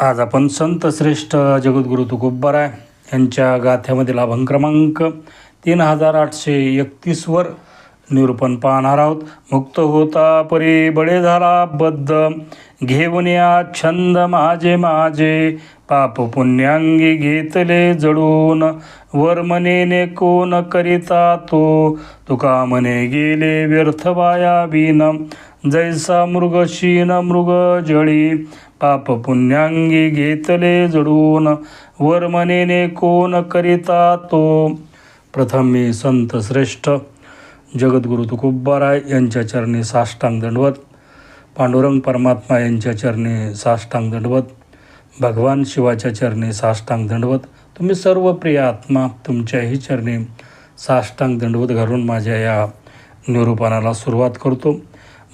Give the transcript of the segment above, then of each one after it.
आज आपण संत श्रेष्ठ जगद्गुरु तुकुब्बराय यांच्या गाथ्यामधील अभंग क्रमांक तीन हजार आठशे एकतीसवर निरूपण पाहणार आहोत. मुक्त होता परी बळे झाला बद्ध. घेऊन या छंद माझे माझे. पाप पुण्यांगी घेतले जडून. वर मनेने कोण करिता तो. तुका मने गेले व्यर्थ वाया बिन. जैसा मृग शीन मृग जळी. पाप पुण्यांगी घेतले जडून वर मनेने कोण करिता तो प्रथम मी संत श्रेष्ठ जगद्गुरु तुकोबाराय यांच्या चरणी साष्टांग दंडवत पांडुरंग परमात्मा यांच्या चरणी साष्टांग दंडवत भगवान शिवाच्या चरणी साष्टांग दंडवत. तुम्ही सर्व प्रिय आत्मा तुमच्याही चरणी साष्टांग दंडवत घालून माझ्या या निरूपणाला सुरुवात करतो.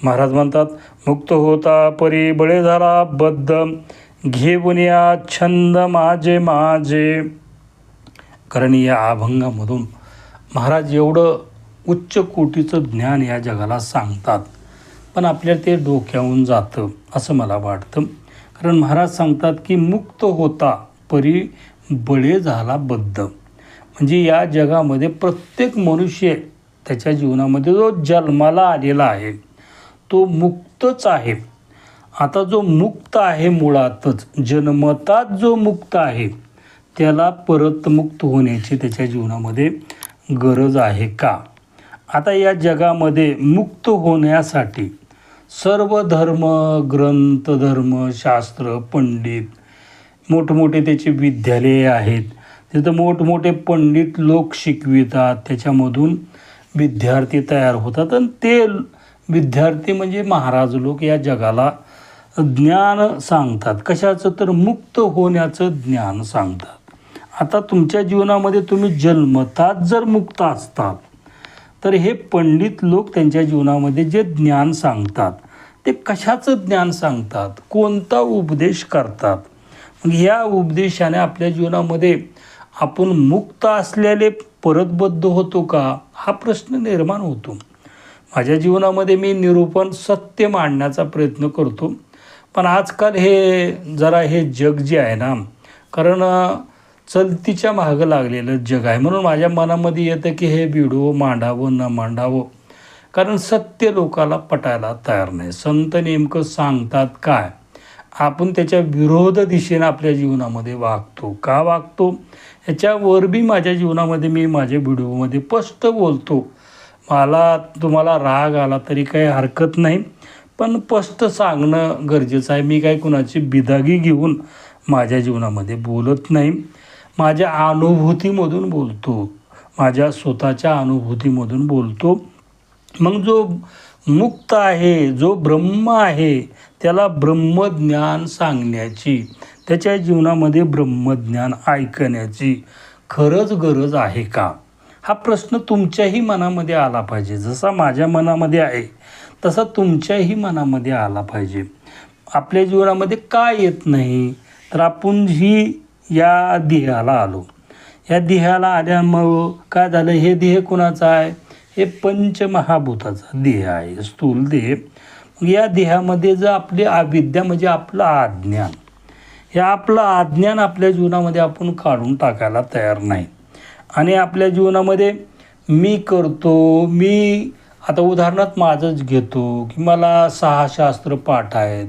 महाराज म्हणतात मुक्त होता परी बळे झाला बद्ध. घेऊन या छंद माझे माझे. कारण या अभंगामधून महाराज एवढं उच्च कोटीचं ज्ञान या जगाला सांगतात. पण आपल्याला ते डोक्याहून जातं असं मला वाटतं. कारण महाराज सांगतात की मुक्त होता परी बळे झाला बद्ध. म्हणजे या जगामध्ये प्रत्येक मनुष्य त्याच्या जीवनामध्ये जो जन्माला आलेला आहे तो मुक्तच आहे. आता जो मुक्त आहे मुळातच जन्मतात जो मुक्त आहे त्याला परत मुक्त होण्याची त्याच्या जीवनामध्ये गरज आहे का? आता या जगामध्ये मुक्त होण्यासाठी सर्व धर्म ग्रंथ धर्म शास्त्र पंडित मोठमोठे त्याचे विद्यालये आहेत. तिथं मोठमोठे पंडित लोक शिकवितात. त्याच्यामधून विद्यार्थी तयार होतात. आणि ते विद्यार्थी म्हणजे महाराज लोक या जगाला ज्ञान सांगतात. कशाचं तर मुक्त होण्याचं ज्ञान सांगतात. आता तुमच्या जीवनामध्ये तुम्ही जन्मतात जर मुक्त असतात तर हे पंडित लोक त्यांच्या जीवनामध्ये जे ज्ञान सांगतात ते कशाचं ज्ञान सांगतात? कोणता उपदेश करतात? मग या उपदेशाने आपल्या जीवनामध्ये आपण मुक्त असलेले परतबद्ध होतो का? हा प्रश्न निर्माण होतो. माझ्या जीवनामध्ये मी निरूपण सत्य मांडण्याचा प्रयत्न करतो. पण आजकाल हे जरा हे जग जे आहे ना कारण चलतीच्या मागं लागलेलं जग आहे. म्हणून माझ्या मनामध्ये येतं की हे व्हिडिओ मांडावं न मांडावं. कारण सत्य लोकाला पटायला तयार नाही. संत नेमकं सांगतात काय? आपण त्याच्या विरोध दिशेनं आपल्या जीवनामध्ये वागतो. का वागतो? ह्याच्यावर बी माझ्या जीवनामध्ये मी माझ्या व्हिडिओमध्ये स्पष्ट बोलतो. मला तुम्हाला राग आला तरी काही हरकत नाही. पण स्पष्ट सांगणं गरजेचं आहे. मी काही कुणाची बिदागी घेऊन माझ्या जीवनामध्ये बोलत नाही. माझ्या अनुभूतीमधून बोलतो. माझ्या स्वतःच्या अनुभूतीमधून बोलतो. मग जो मुक्त आहे जो ब्रह्म आहे त्याला ब्रह्मज्ञान सांगण्याची त्याच्या जीवनामध्ये ब्रह्मज्ञान ऐकण्याची खरंच गरज आहे का? हा प्रश्न तुमच्याही मनामध्ये आला पाहिजे. जसा माझ्या मनामध्ये आहे तसा तुमच्याही मनामध्ये आला पाहिजे. आपल्या जीवनामध्ये का येत नाही तर आपण ही या देहाला आलो. या देहाला आल्यामुळं काय झालं? हे देह कुणाचं आहे? हे पंचमहाभूताचा देह आहे स्थूल देह. मग या देहामध्ये जर आपली अविद्या म्हणजे आपलं अज्ञान हे आपलं अज्ञान आपल्या जीवनामध्ये आपण काढून टाकायला तयार नाही. आणि आपल्या जीवनामध्ये मी करतो मी आता उदाहरणार्थ माझंच घेतो की मला सहा शास्त्र पाठ आहेत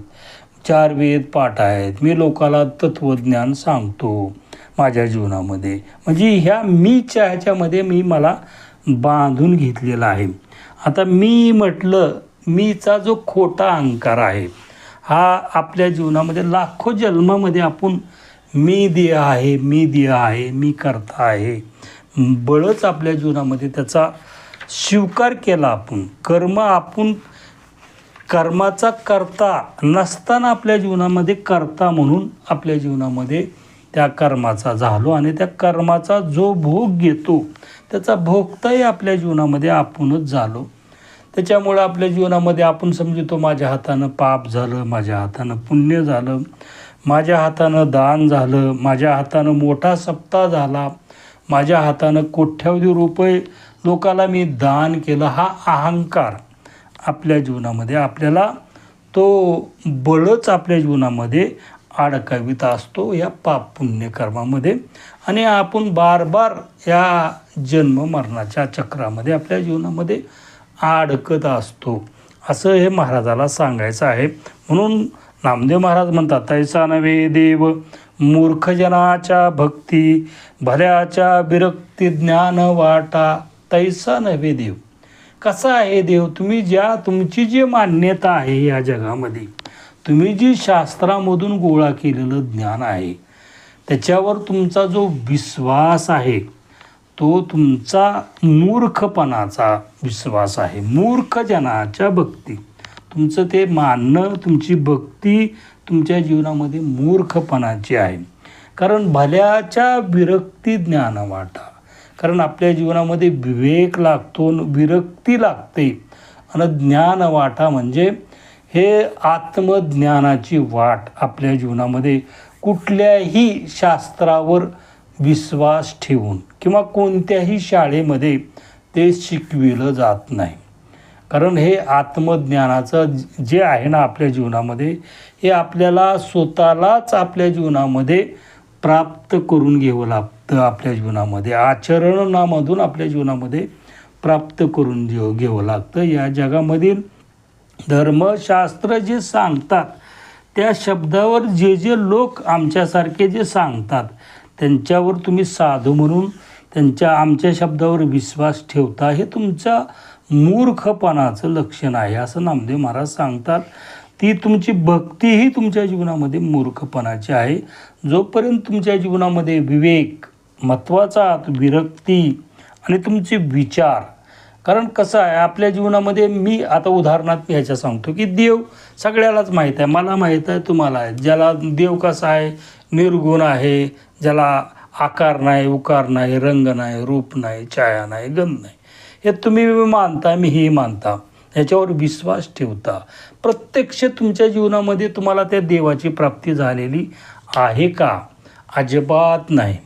चार वेद पाठ आहेत. मी लोकाला तत्त्वज्ञान सांगतो माझ्या जीवनामध्ये. म्हणजे ह्या मीच्या ह्याच्यामध्ये मी मला बांधून घेतलेला आहे. आता मी म्हटलं मीचा जो खोटा अहंकार आहे हा आपल्या जीवनामध्ये लाखो जन्मामध्ये आपण मी देह आहे मी देह आहे मी करता आहे. बळच आपल्या जीवनामध्ये त्याचा स्वीकार केला आपण. कर्म आपण कर्माचा करता नसताना आपल्या जीवनामध्ये करता म्हणून आपल्या जीवनामध्ये त्या कर्माचा झालो आणि त्या कर्माचा जो भोग घेतो त्याचा भोगताही आपल्या जीवनामध्ये आपणच झालो. त्याच्यामुळं आपल्या जीवनामध्ये आपण समजतो माझ्या हातानं पाप झालं माझ्या हातानं पुण्य झालं माझ्या हातानं दान झालं माझ्या हातानं मोठा सप्ताह झाला माझ्या हातानं कोट्यावधी रुपये लोकाला मी दान केलं हा अहंकार आपल्या जीवनामध्ये आपल्याला तो बळच आपल्या जीवनामध्ये अडकावित असतो या पाप पुण्यकर्मामध्ये. आणि आपण बार बार या जन्म मरणाच्या चक्रामध्ये आपल्या जीवनामध्ये अडकत असतो. असं हे महाराजाला सांगायचं आहे. म्हणून नामदेव महाराज म्हणतात तैसा नवे देव मूर्खजनाच्या भक्ती भल्याच्या विरक्ती ज्ञान वाटा तैसा नव्हे देव. कसा आहे देव? तुम्ही ज्या तुमची जी मान्यता आहे या जगामध्ये तुम्ही जी शास्त्रामधून गोळा केलेलं ज्ञान आहे त्याच्यावर तुमचा जो विश्वास आहे तो तुमचा मूर्खपणाचा विश्वास आहे. मूर्खजनाच्या भक्ती. तुमचं ते मानणं तुमची भक्ती तुमच्या जीवनामध्ये मूर्खपणाची आहे. कारण भल्याच्या विरक्ती ज्ञान वाटा कारण आपल्या जीवनामध्ये विवेक लागतो विरक्ती लागते. आणि ज्ञान वाटा म्हणजे हे आत्मज्ञानाची वाट आपल्या जीवनामध्ये कुठल्याही शास्त्रावर विश्वास ठेवून किंवा कोणत्याही शाळेमध्ये ते शिकविलं जात नाही. कारण हे आत्मज्ञानाचं जे आहे ना आपल्या जीवनामध्ये हे आपल्याला स्वतःलाच आपल्या जीवनामध्ये प्राप्त करून घ्यावं लागतं आपल्या जीवनामध्ये. आचरणामधून आपल्या जीवनामध्ये प्राप्त करून घेऊ घ्यावं लागतं. या जगामधील धर्मशास्त्र जे सांगतात त्या शब्दावर जे जे लोक आमच्यासारखे जे सांगतात त्यांच्यावर तुम्ही साधू म्हणून त्यांच्या आमच्या शब्दावर विश्वास ठेवता हे तुमच्या मूर्खपणाचं लक्षण आहे असं नामदेव महाराज सांगतात. ती तुमची भक्तीही तुमच्या जीवनामध्ये मूर्खपणाची आहे. जोपर्यंत तुमच्या जीवनामध्ये विवेक महत्त्वाचा विरक्ती आणि तुमचे विचार कारण कसं आहे आपल्या जीवनामध्ये मी आता उदाहरणार्थ मी ह्याच्या सांगतो की देव सगळ्यालाच माहीत आहे. मला माहीत आहे तुम्हाला आहे. ज्याला देव कसा आहे निर्गुण आहे ज्याला आकार नाही उकार नाही रंग नाही रूप नाही छाया नाही गंध नाही. हे तुम्ही मानता मी हे मानता. ह्याच्यावर विश्वास ठेवता. प्रत्यक्ष तुमच्या जीवनामध्ये तुम्हाला त्या देवाची प्राप्ती झालेली आहे का? अजिबात नाही.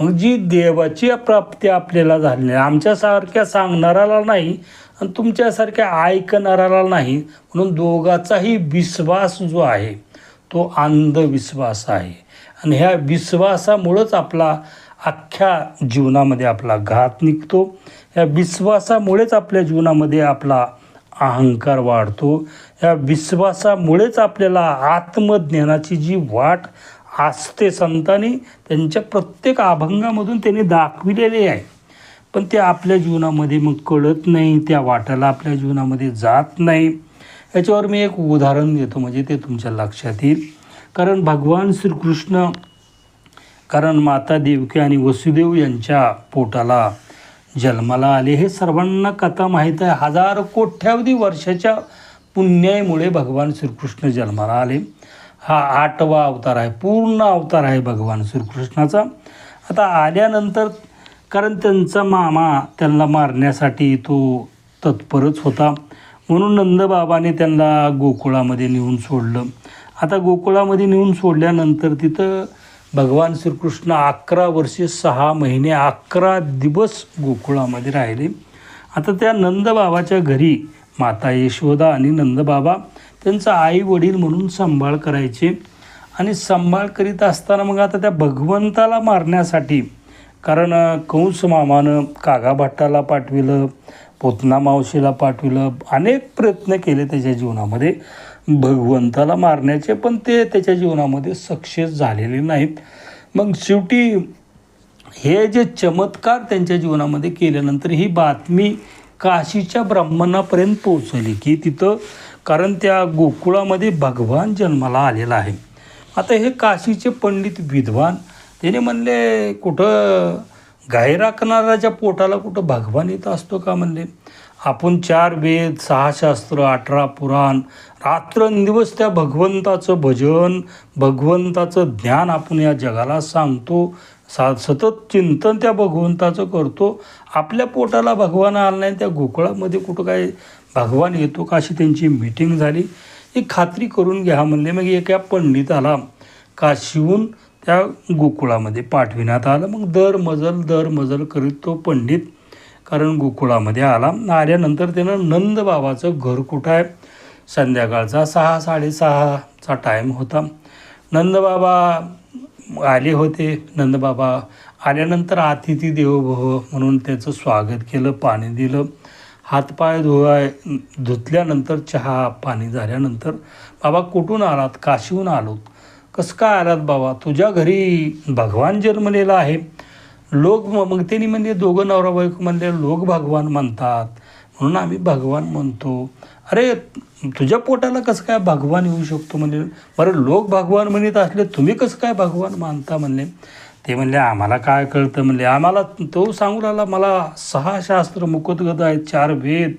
मग जी देवाची प्राप्ती आपल्याला झाली नाही आमच्यासारख्या सांगणाऱ्याला नाही आणि तुमच्यासारख्या ऐकणाऱ्याला नाही म्हणून दोघाचाही विश्वास जो आहे तो अंधविश्वास आहे. आणि ह्या विश्वासामुळंच आपला अख्ख्या जीवनामध्ये आपला घात निघतो. या विश्वासामुळेच आपल्या जीवनामध्ये आपला अहंकार वाढतो. या विश्वासामुळेच आपल्याला आत्मज्ञानाची जी वाट असते संतांनी त्यांच्या प्रत्येक अभंगामधून त्यांनी दाखविलेले आहे. पण ते आपल्या जीवनामध्ये मग कळत नाही त्या वाटाला आपल्या जीवनामध्ये जात नाही. याच्यावर मी एक उदाहरण देतो म्हणजे ते तुमच्या लक्षात येईल. कारण भगवान श्रीकृष्ण कारण माता देवकी आणि वसुदेव यांच्या पोटाला जन्माला आले. हे सर्वांना कथा माहीत आहे. हजार कोट्यावधी वर्षाच्या पुण्यामुळे भगवान श्रीकृष्ण जन्माला आले. हा आठवा अवतार आहे. पूर्ण अवतार आहे भगवान श्रीकृष्णाचा. आता आल्यानंतर कारण त्यांचा मामा त्यांना मारण्यासाठी तो तत्परच होता. म्हणून नंदबाबाने त्यांना गोकुळामध्ये नेऊन सोडलं. आता गोकुळामध्ये नेऊन सोडल्यानंतर तिथं भगवान श्रीकृष्ण अकरा वर्षे सहा महिने अकरा दिवस गोकुळामध्ये राहिले. आता त्या नंदबाबाच्या घरी माता यशोदा आणि नंदबाबा त्यांचा आई वडील म्हणून सांभाळ करायचे. आणि सांभाळ करीत असताना मग आता त्या भगवंताला मारण्यासाठी कारण कंस मामानं कागाभट्टाला पाठविलं पोतना मावशीला पाठविलं अनेक प्रयत्न केले त्याच्या जीवनामध्ये. भगवंताला मारण्याचे पण ते त्याच्या जीवनामध्ये सक्सेस झालेले नाहीत. मग शेवटी हे जे चमत्कार त्यांच्या जीवनामध्ये केल्यानंतर ही बातमी काशीच्या ब्राह्मणापर्यंत पोहोचली की तिथं कारण त्या गोकुळामध्ये भगवान जन्माला आलेला आहे. आता हे काशीचे पंडित विद्वान त्याने म्हणले कुठं गाय राखणाऱ्याच्या पोटाला कुठं भगवान येत असतो का म्हणले आपण चार वेद सहा शास्त्र अठरा पुराण रात्रंदिवस त्या भगवंताचं भजन भगवंताचं ज्ञान आपण या जगाला सांगतो सा सतत चिंतन त्या भगवंताचं करतो. आपल्या पोटाला भगवान आला नाही त्या गोकुळामध्ये कुठं काय भगवान येतो का अशी त्यांची मीटिंग झाली. ही खात्री करून घ्या म्हणले मग एका पंडिताला काशीहून त्या गोकुळामध्ये पाठविण्यात आलं. मग दर मजल दर मजल करीत तो पंडित कारण गोकुळामध्ये आला. आल्यानंतर त्यानं नंदबाबाचं घर कुठं आहे? संध्याकाळचा सहा साडेसहाचा टाईम होता. नंदबाबा आले होते. नंदबाबा आल्यानंतर अतिथी देवभव म्हणून त्याचं स्वागत केलं पाणी दिलं. हातपाय धुवाय धुतल्यानंतर चहा पाणी झाल्यानंतर बाबा कुठून आलात? काशीहून आलोत कसं काय आलात बाबा? तुझ्या घरी भगवान जन्मलेला आहे. लोक मग त्यांनी म्हणजे दोघं नवरा बायको म्हणले लोक भगवान म्हणतात. म्हणून आम्ही भगवान म्हणतो. अरे तुझ्या पोटाला कसं काय भगवान येऊ शकतो म्हणजे बरं लोक भगवान म्हणत असले तुम्ही कसं काय भगवान मानता म्हणले? ते म्हणले आम्हाला काय कळतं म्हणले? आम्हाला तो सांगू राहिला मला सहा शास्त्र मुकदगत आहेत चार वेद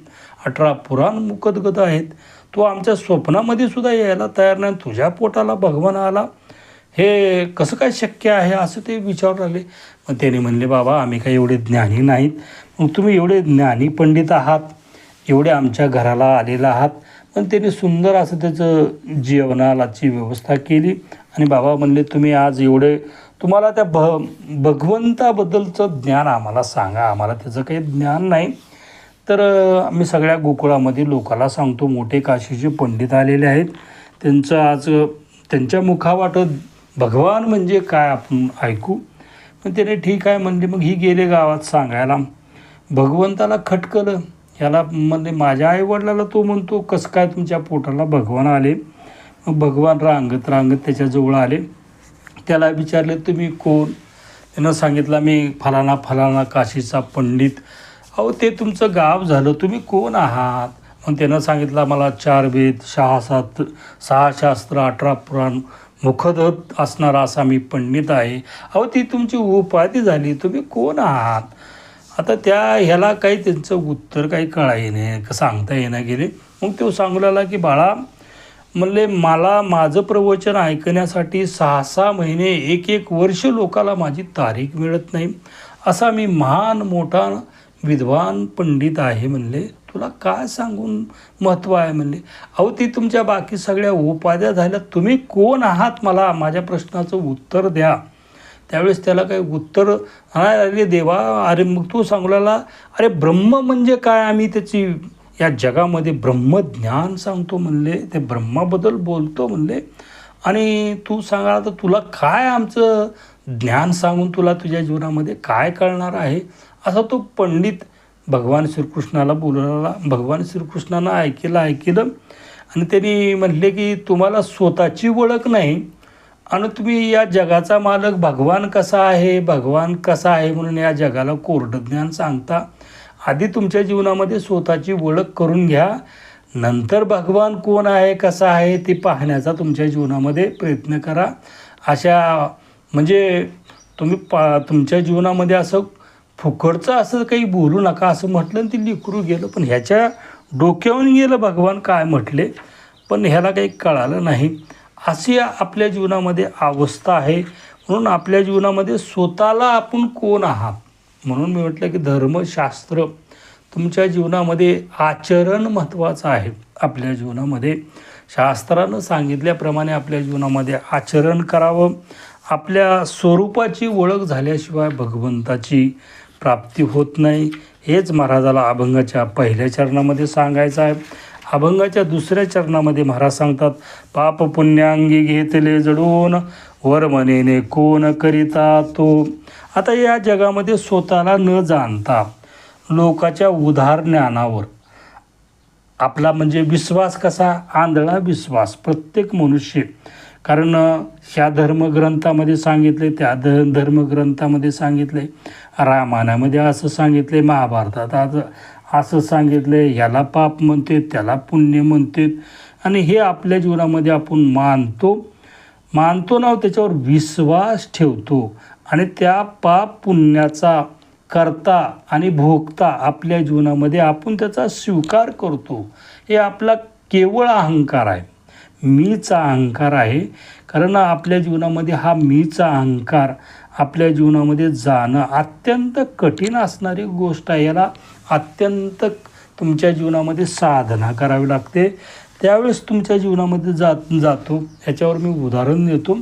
अठरा पुराण मुकदगत आहेत. तो आमच्या स्वप्नामध्ये सुद्धा यायला तयार नाही. तुझ्या पोटाला भगवान आला. हे कसं काय शक्य आहे असं ते विचारू लागले. मग त्याने म्हणले बाबा आम्ही काही एवढे ज्ञानी नाहीत. मग तुम्ही एवढे ज्ञानी पंडित आहात. एवढे आमच्या घराला आलेला आहात. पण त्याने सुंदर असं त्याचं जेवणालाची व्यवस्था केली. आणि बाबा म्हणले तुम्ही आज एवढे तुम्हाला त्या भ भगवंताबद्दलचं ज्ञान आम्हाला सांगा. आम्हाला त्याचं काही ज्ञान नाही. तर आम्ही सगळ्या गोकुळामध्ये लोकाला सांगतो मोठे काशीचे पंडित आलेले आहेत. त्यांचं आज त्यांच्या मुखावाटत भगवान म्हणजे काय आपण ऐकू? पण त्याने ठीक आहे म्हणले मग ही गेले गावात सांगायला. भगवंताला खटकलं. याला म्हणजे माझ्या आईवडिलाला तो म्हणतो कसं काय तुमच्या पोटाला भगवान आले? मग भगवान रांगत रांगत त्याच्याजवळ आले. त्याला विचारले तुम्ही कोण? त्यानं सांगितलं मी फलाना फलाना काशीचा पंडित अहो ते तुमचं गाव झालं तुम्ही कोण आहात? मग त्यानं सांगितलं मला चार वेद सहा सात सहा शास्त्र अठरा पुराण मुखदत असणारा असा मी पंडित आहे. अहो ती तुमची उपाधी झाली तुम्ही कोण आहात? आता त्या ह्याला काही त्यांचं उत्तर काही कळाय नाही सांगता येणं गेले. मग तो सांगू लागला की बाळा म्हणले मला माझं प्रवचन ऐकण्यासाठी सहा सहा महिने एक एक वर्ष लोकाला माझी तारीख मिळत नाही. असा मी महान मोठा विद्वान पंडित आहे म्हणले तुला काय सांगून महत्त्व आहे म्हणले? अहो ती तुमच्या बाकी सगळ्या उपाध्या झाल्या. तुम्ही कोण आहात मला माझ्या प्रश्नाचं उत्तर द्या. त्यावेळेस त्याला काही उत्तर नाही अरे देवा अरे मग तू सांगला अरे ब्रह्म म्हणजे काय? आम्ही त्याची या जगामध्ये ब्रह्मज्ञान सांगतो म्हणले. ते ब्रह्माबद्दल बोलतो म्हणले. आणि तू सांगा तर तुला काय आमचं ज्ञान सांगून तुला तुझ्या जीवनामध्ये काय कळणार आहे? असा तो पंडित भगवान श्रीकृष्णाला बोलवला. भगवान श्रीकृष्णानं ऐकेलं ऐकेलं आणि त्यांनी म्हटले की तुम्हाला स्वतःची ओळख नाही आणि तुम्ही या जगाचा मालक. भगवान कसा आहे? भगवान कसा आहे? म्हणून या जगाला कोरडं ज्ञान सांगता आधी तुमच्या जीवनामध्ये स्वतःची ओळख करून घ्या. नंतर भगवान कोण आहे कसा आहे ते पाहण्याचा तुमच्या जीवनामध्ये प्रयत्न करा. अशा म्हणजे तुम्ही पा तुमच्या जीवनामध्ये असं फुकटचं असं काही बोलू नका असं म्हटलं आणि ते लिकरू गेलं. पण ह्याच्या डोक्यावरून गेलं भगवान काय म्हटले? पण ह्याला काही कळालं नाही. अशी आपल्या जीवनामध्ये अवस्था आहे. म्हणून आपल्या जीवनामध्ये स्वतःला आपण कोण आहात? म्हणून मी म्हटलं की धर्मशास्त्र तुमच्या जीवनामध्ये आचरण महत्त्वाचं आहे. आपल्या जीवनामध्ये शास्त्रानं सांगितल्याप्रमाणे आपल्या जीवनामध्ये आचरण करावं. आपल्या स्वरूपाची ओळख झाल्याशिवाय भगवंताची प्राप्ती होत नाही. हेच महाराजाला अभंगाच्या पहिल्या चरणामध्ये सांगायचं आहे. अभंगाच्या दुसऱ्या चरणामध्ये महाराज सांगतात पाप पुण्यांगी घेतले जडून वरमनेने कोण करिता तो? आता या जगामध्ये स्वतःला न जाणता लोकाच्या उधार ज्ञानावर आपला म्हणजे विश्वास कसा? आंधळा विश्वास. प्रत्येक मनुष्य कारण ह्या धर्मग्रंथामध्ये सांगितले त्या ध धर्मग्रंथामध्ये सांगितले रामायणामध्ये असं सांगितले महाभारतात आज असं सांगितले ह्याला पाप म्हणते त्याला पुण्य म्हणते. आणि हे आपल्या जीवनामध्ये आपण मानतो. मानतो ना त्याच्यावर विश्वास ठेवतो. आणि त्या पाप पुण्याचा करता आणि भोगता आपल्या जीवनामध्ये आपण त्याचा स्वीकार करतो. हे आपला केवळ अहंकार आहे. मीचा अहंकार आहे. कारण आपल्या जीवनामध्ये हा मीचा अहंकार आपल्या जीवनामध्ये जाणं अत्यंत कठीण असणारी गोष्ट आहे. याला अत्यंत तुमच्या जीवनामध्ये साधना करावी लागते. त्यावेळेस तुमच्या जीवनामध्ये जात जातो. याच्यावर मी उदाहरण देतो.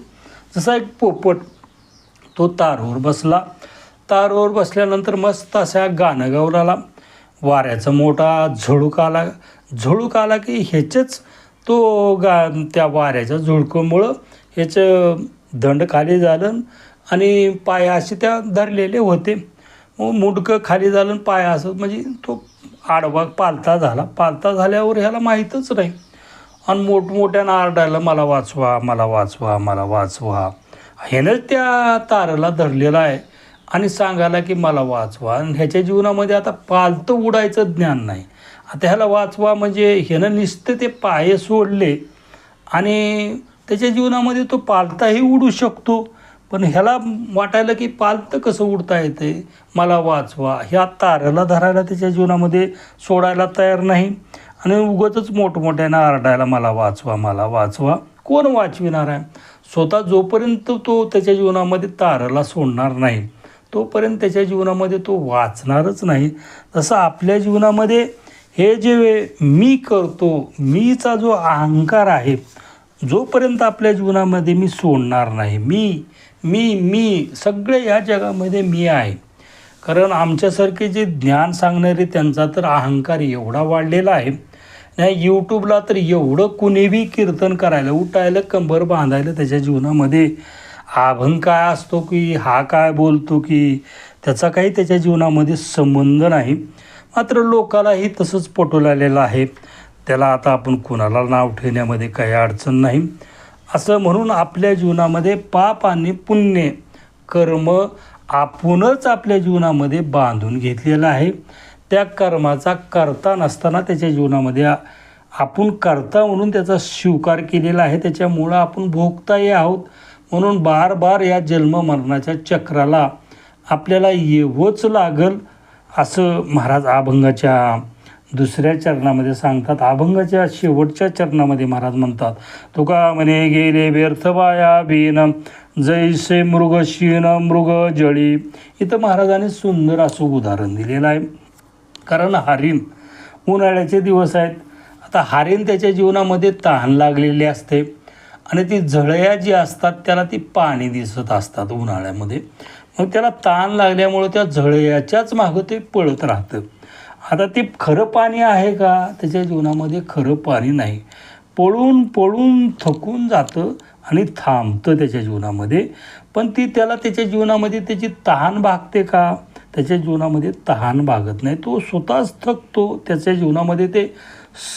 जसा एक पोपट तो तारवर बसला. तारवर बसल्यानंतर मस्त असा गाणं गावराला वाऱ्याचा मोठा झुळूक आला. झुळूक आला की ह्याचेच तो गा त्या वाऱ्याच्या झुळकामुळं ह्याचं दंड खाली झालं. आणि पाय असे त्या धरलेले होते. मुडकं खाली झालं आणि पाय असं म्हणजे तो आडवा पालता झाला. पालता झाल्यावर ह्याला माहीतच नाही. आणि मोठमोठ्यानं आरडायला मला वाचवा मला वाचवा मला वाचवा. ह्यानंच त्या ताराला धरलेला आहे. आणि सांगायला की मला वाचवा. आणि ह्याच्या जीवनामध्ये आता पालतं उडायचं ज्ञान नाही. आता ह्याला वाचवा म्हणजे ह्यानं नुसतं ते पाय सोडले. आणि त्याच्या जीवनामध्ये तो पालताही उडू शकतो. पण ह्याला वाटायला की पालतं कसं उडता येते? मला वाचवा. ह्या ताऱ्याला धरायला त्याच्या जीवनामध्ये सोडायला तयार नाही. आणि उगतच मोठमोठ्यानं आरडायला मला वाचवा मला वाचवा. कोण वाचविणार आहे? स्वतः जोपर्यंत तो त्याच्या जीवनामध्ये तारेला सोडणार नाही तोपर्यंत त्याच्या जीवनामध्ये तो वाचणारच नाही. तसं आपल्या जीवनामध्ये हे जे मी करतो मीचा जो अहंकार आहे जोपर्यंत आपल्या जीवनामध्ये मी सोडणार नाही मी मी मी सगळे या जगामध्ये मी आहे. कारण आमच्यासारखे जे ज्ञान सांगणारे त्यांचा तर अहंकार एवढा वाढलेला आहे. नाही यूट्यूबला तर एवढं कुणीबी कीर्तन करायला उठायला कंबर बांधायला त्याच्या जीवनामध्ये आभन काय असतो की हा काय बोलतो की त्याचा काही त्याच्या जीवनामध्ये संबंध नाही. मात्र लोकालाही तसंच पटवलेलं लागलेलं आहे. त्याला आता आपण कुणाला नाव ठेवण्यामध्ये काही अडचण नाही. असं म्हणून आपल्या जीवनामध्ये पाप आणि पुण्य कर्म आपणच आपल्या जीवनामध्ये बांधून घेतलेलं आहे. त्या कर्माचा करता नसताना त्याच्या जीवनामध्ये आपण करता म्हणून त्याचा स्वीकार केलेला आहे. त्याच्यामुळं आपण भोगताही आहोत. म्हणून बार बार या जन्म मरणाच्या चक्राला आपल्याला येवंच लागल असं महाराज अभंगाच्या दुसऱ्या चरणामध्ये सांगतात अभंगाच्या शेवटच्या चरणामध्ये महाराज म्हणतात तुका म्हणे गेले व्यर्थ बाया बिन जैसे मृग शीन मृग जळी. इथं महाराजांनी सुंदर असं उदाहरण दिलेलं आहे. कारण हरिण उन्हाळ्याचे दिवस आहेत. आता हरिण त्याच्या जीवनामध्ये तहान लागलेली असते आणि ती झळया जी असतात त्याला ती पाणी दिसत असतात उन्हाळ्यामध्ये. मग त्याला ताण लागल्यामुळं त्या झळयाच्याच मागं ते पळत राहतं. आता ते खरं पाणी आहे का? त्याच्या जीवनामध्ये खरं पाणी नाही. पळून पळून थकून जातं आणि थांबतं त्याच्या जीवनामध्ये. पण ती त्याला त्याच्या जीवनामध्ये त्याची तहान भागते का? त्याच्या जीवनामध्ये तहान भागत नाही. तो स्वतःच थकतो. त्याच्या जीवनामध्ये ते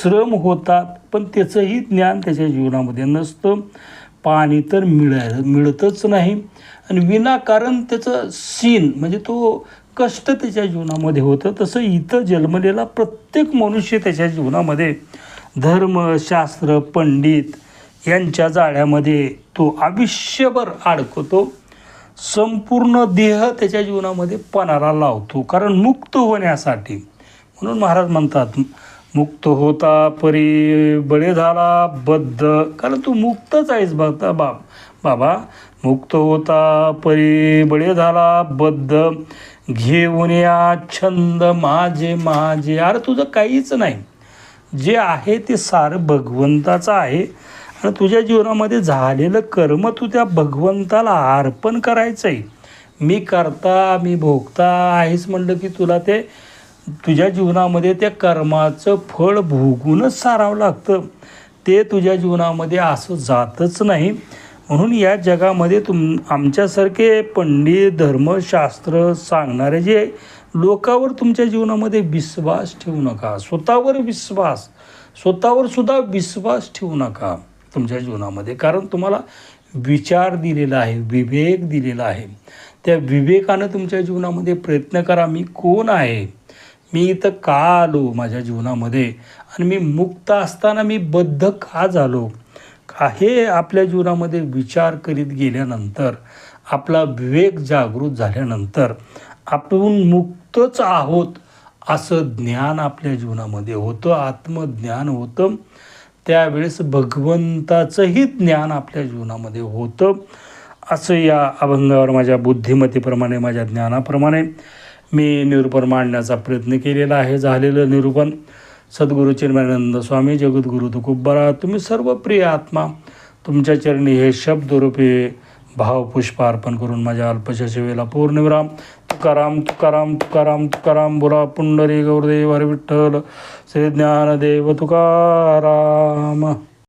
श्रम होतात. पण त्याचंही ज्ञान त्याच्या जीवनामध्ये नसतं. पाणी तर मिळायला मिळतच नाही. आणि विनाकारण त्याचं सीन म्हणजे तो कष्ट त्याच्या जीवनामध्ये होतं. तसं इथं जन्मलेला प्रत्येक मनुष्य त्याच्या जीवनामध्ये धर्म शास्त्र पंडित यांच्या जाळ्यामध्ये तो आयुष्यभर अडकतो. संपूर्ण देह त्याच्या जीवनामध्ये पणाला लावतो. कारण मुक्त होण्यासाठी. म्हणून महाराज म्हणतात मुक्त होता परी बळे झाला बद्ध. कारण तू मुक्तच आहेस बघता बाप. बाबा मुक्त होता परी बळे झाला बद्ध. घेऊन या छंद माझे माझे. अरे तुझं काहीच नाही. जे आहे ते सारं भगवंताचं आहे. आणि तुझ्या जीवनामध्ये झालेलं कर्म तू त्या भगवंताला अर्पण करायचं आहे मी करता मी भोगता. आहेस म्हणलं की तुला ते तुझ्या जीवनामध्ये त्या कर्माचं फळ भोगूनच सारावं लागतं. ते तुझ्या जीवनामध्ये असं जातच नाही. म्हणून या जगामध्ये तुम आमच्यासारखे पंडित धर्मशास्त्र सांगणारे जे लोकावर तुमच्या जीवनामध्ये विश्वास ठेवू नका स्वतःवर विश्वास स्वतःवर सुद्धा विश्वास ठेवू नका तुमच्या जीवनामध्ये. कारण तुम्हाला विचार दिलेला आहे विवेक दिलेला आहे. त्या विवेकानं तुमच्या जीवनामध्ये प्रयत्न करा मी कोण आहे? मी इथं का आलो माझ्या जीवनामध्ये? आणि मी मुक्त असताना मी बद्ध का झालो? हे आपल्या जीवनामध्ये विचार करीत गेल्यानंतर आपला विवेक जागृत झाल्यानंतर आपण मुक्तच आहोत असं ज्ञान आपल्या जीवनामध्ये होतं आत्मज्ञान होतं. त्यावेळेस भगवंताचंही ज्ञान आपल्या जीवनामध्ये होतं. असं या अभंगावर माझ्या बुद्धिमत्तेप्रमाणे माझ्या ज्ञानाप्रमाणे मी निरूपण मांडण्याचा प्रयत्न केलेला आहे. झालेलं निरूपण सद्गुरू चिन्मयानंद स्वामी जगद्गुरु तुकुब्बरा तुम्ही सर्व प्रिय आत्मा तुमच्या चरणी हे शब्दरूपे भावपुष्प अर्पण करून माझ्या अल्पशा सेवेला पूर्णविराम. तुकाराम तुकाराम तुकाराम तुकाराम बोला पुंडरी गौरदेव हरविठ्ठल श्री ज्ञानदेव तुकाराम.